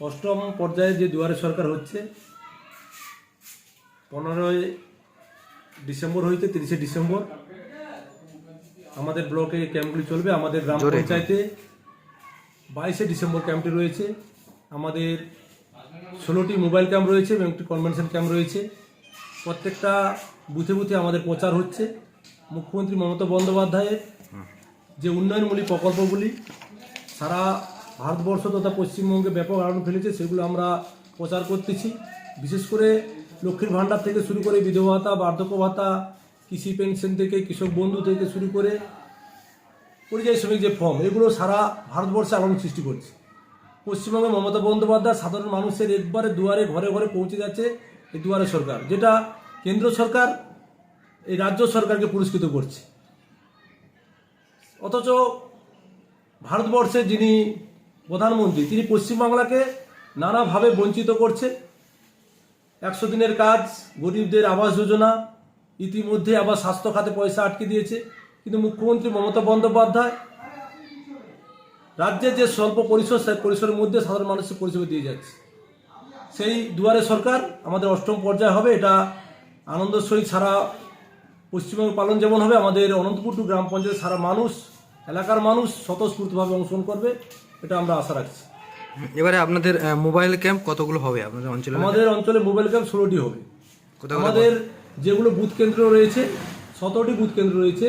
অষ্টম পর্যায়ে যে দুয়ারে সরকার হচ্ছে পনেরোই ডিসেম্বর হইতে তিরিশে ডিসেম্বর আমাদের ব্লকে ক্যাম্পগুলি চলবে। আমাদের গ্রাম পঞ্চায়েতে বাইশে ডিসেম্বর ক্যাম্পটি রয়েছে। আমাদের ষোলোটি মোবাইল ক্যাম্প রয়েছে এবং একটি কনভেনশন ক্যাম্প রয়েছে। প্রত্যেকটা বুথে বুথে আমাদের প্রচার হচ্ছে। মুখ্যমন্ত্রী মমতা বন্দ্যোপাধ্যায়ের যে উন্নয়নমূলক প্রকল্পগুলি সারা ভারতবর্ষ তথা পশ্চিমবঙ্গে ব্যাপক আলোড়ন ফেলেছে, সেগুলো আমরা প্রচার করতেছি। বিশেষ করে লক্ষ্মীর ভাণ্ডার থেকে শুরু করে বিধবা ভাতা, বার্ধক্য ভাতা, কৃষি পেনশন থেকে, কৃষক বন্ধু থেকে শুরু করে পরিযায়ী শ্রমিক যে ফর্ম, এগুলো সারা ভারতবর্ষে আলোড়ন সৃষ্টি করছে। পশ্চিমবঙ্গে মমতা বন্দ্যোপাধ্যায় সাধারণ মানুষের একবারে দুয়ারে ঘরে ঘরে পৌঁছে যাচ্ছে এই দুয়ারে সরকার, যেটা কেন্দ্র সরকার এই রাজ্য সরকারকে পুরস্কৃত করছে। অথচ ভারতবর্ষে যিনি প্রধানমন্ত্রী, তিনি পশ্চিমবাংলাকে নানাভাবে বঞ্চিত করছে। একশো দিনের কাজ, গরিবদের আবাস যোজনা, ইতিমধ্যে আবার স্বাস্থ্য খাতে পয়সা আটকে দিয়েছে। কিন্তু মুখ্যমন্ত্রী মমতা বন্দ্যোপাধ্যায় রাজ্যের যে স্বল্প পরিসর, সেই পরিসরের মধ্যে সাধারণ মানুষের পরিষেবা দিয়ে যাচ্ছে। সেই দুয়ারে সরকার আমাদের অষ্টম পর্যায়ে হবে, এটা আনন্দের সহিত সারা পশ্চিমবঙ্গ পালন যেমন হবে, আমাদের অনন্তপুর গ্রাম পঞ্চায়েত সারা মানুষ, এলাকার মানুষ স্বতঃস্ফূর্তভাবে অংশগ্রহণ করবে। এটা আমরা আশা রাখছি। এবারে আপনাদের মোবাইল ক্যাম্প কতগুলো হবে আপনাদের অঞ্চলে? আমাদের অঞ্চলে মোবাইল ক্যাম্প ষোলোটি হবে। আমাদের যেগুলো বুথ কেন্দ্র রয়েছে সতেরোটি বুথ কেন্দ্র রয়েছে।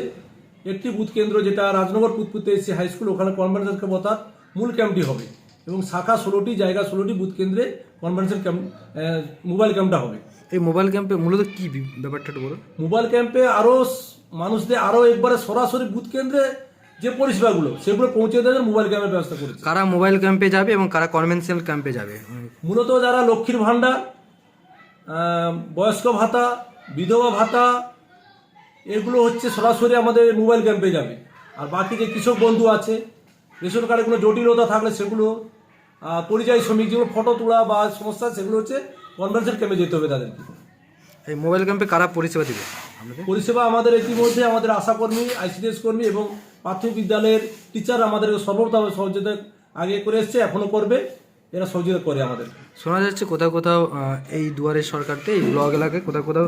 একটি বুথ কেন্দ্র যেটা রাজনগর পুতপুতে এসে হাই স্কুল ওখানে কনভেনশন ক্যাম্প অর্থাৎ মূল ক্যাম্পটি হবে। এবং শাখা ষোলোটি জায়গা ষোলোটি বুথ কেন্দ্রে কনভেনশন ক্যাম্প মোবাইল ক্যাম্পটা হবে। এই মোবাইল ক্যাম্পে মূলত কি ব্যাপারটা বলুন। মোবাইল ক্যাম্পে আরও মানুষদের আরও একবারে সরাসরি বুথ কেন্দ্রে যে পরিষেবাগুলো সেগুলো পৌঁছে দেওয়ার মোবাইল ক্যাম্পের ব্যবস্থা করেছে। কারা মোবাইল ক্যাম্পে যাবে এবং কারা কনভেনশনাল ক্যাম্পে যাবে? মূলত যারা লক্ষ্মীর ভাণ্ডার বয়স্ক ভাতা বিধবা ভাতা এগুলো হচ্ছে সরাসরি আমাদের মোবাইল ক্যাম্পে যাবে। আর বাকি যে কৃষক বন্ধু আছে রেশন কার্ডে কোনো জটিলতা থাকলে সেগুলো পরিযায়ী শ্রমিক যেগুলো ফটো তোলা বা সমস্যা সেগুলো হচ্ছে কনভেনশন ক্যাম্পে যেতে হবে তাদেরকে। এই মোবাইল ক্যাম্পে কারা পরিষেবা দিবে? পরিষেবা আমাদের ইতিমধ্যে আমাদের আশাকর্মী আইসিডিএস কর্মী এবং প্রাথমিক বিদ্যালয়ের টিচার আমাদের সর্বতভাবে সহযোগিতা আগে করে এসছে এখনও করবে। এরা সহযোগিতা করে আমাদের। শোনা যাচ্ছে কোথাও কোথাও এই দুয়ারের সরকারতে এই ব্লক এলাকায় কোথাও কোথাও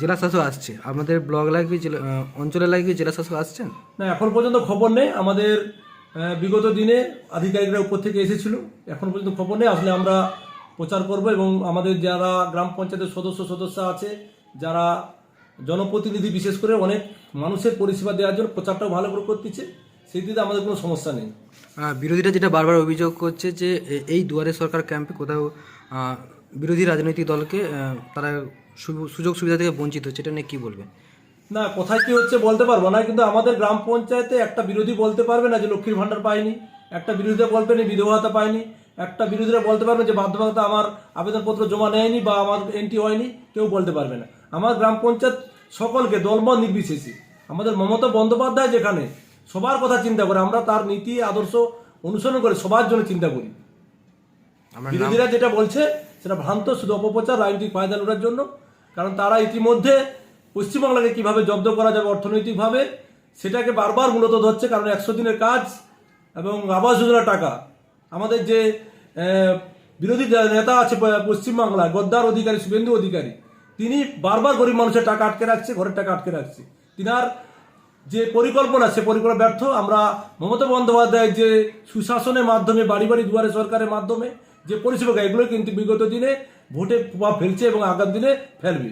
জেলা শাসক আসছে। আমাদের ব্লক এলাকায় কি জেলা অঞ্চল এলাকায় কি জেলা শাসক আসছেন? না এখন পর্যন্ত খবর নেই। আমাদের বিগত দিনে আধিকারিকরা উপর থেকে এসেছিল। এখন পর্যন্ত খবর নেই। আসলে আমরা প্রচার করব এবং আমাদের যারা গ্রাম পঞ্চায়েতের সদস্য সদস্য আছে যারা জনপ্রতিনিধি বিশেষ করে অনেক মানুষের পরিষেবা দেওয়ার জন্য প্রচারটাও ভালো করে করতেছে সেই দিকে আমাদের কোনো সমস্যা নেই। বিরোধীরা যেটা বারবার অভিযোগ করছে যে এই দুয়ারে সরকার ক্যাম্পে কোথাও বিরোধী রাজনৈতিক দলকে তারা সুযোগ সুবিধা থেকে বঞ্চিত হচ্ছে এটা নিয়ে কী বলবেন? না কোথায় কি হচ্ছে বলতে পারব না কিন্তু আমাদের গ্রাম পঞ্চায়েতে একটা বিরোধী বলতে পারবে না যে লক্ষ্মীর ভাণ্ডার পায়নি একটা বিরোধীরা বলবে না বিধবা ভাতা পায়নি একটা বিরোধীরা বলতে পারবে যে বাধ্যবাধকতা আমার আবেদনপত্র জমা নেয়নি বা আমার এন্ট্রি হয়নি কেউ বলতে পারবে না। আমার গ্রাম পঞ্চায়েত সকলকে দলমত নির্বিশেষে। আমাদের মমতা বন্দ্যোপাধ্যায় যেখানে সবার কথা চিন্তা করে আমরা তার নীতি আদর্শ অনুসরণ করে সবার জন্য চিন্তা করি। বিরোধীরা যেটা বলছে সেটা ভ্রান্ত শুধু অপপ্রচার রাজনৈতিক ফায়দা লোটার জন্য। কারণ তারা ইতিমধ্যে পশ্চিমবাংলাকে কীভাবে জব্দ করা যাবে অর্থনৈতিকভাবে সেটাকে বারবার মূলত ধরছে কারণ একশো দিনের কাজ এবং আবাস যোজনার টাকা। আমাদের যে বিরোধী নেতা আছে প- পশ্চিমবাংলায় গদ্দার অধিকারী শুভেন্দু অধিকারী তিনি বারবার গরিব মানুষের টাকা আটকে রাখছে, ঘরের টাকা আটকে রাখছে। তিনার যে পরিকল্পনা, সে পরিকল্পনা ব্যর্থ। আমরা মমতা বন্দ্যোপাধ্যায় যে সুশাসনের মাধ্যমে বাড়ি বাড়ি দুয়ারে সরকারের মাধ্যমে যে পরিষেবা এগুলো কিন্তু বিগত দিনে ভোটে প্রভাব ফেলছে এবং আগামী দিনে ফেলবে।